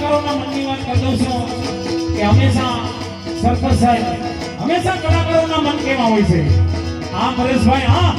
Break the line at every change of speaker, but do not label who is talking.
કલાકારોના મનની વાત કરી દઉં છું કે હંમેશા સરપંચ સાહેબ, હંમેશા કલાકારોના મન કેવા હોય છે? હા, પરેશભાઈ, હા.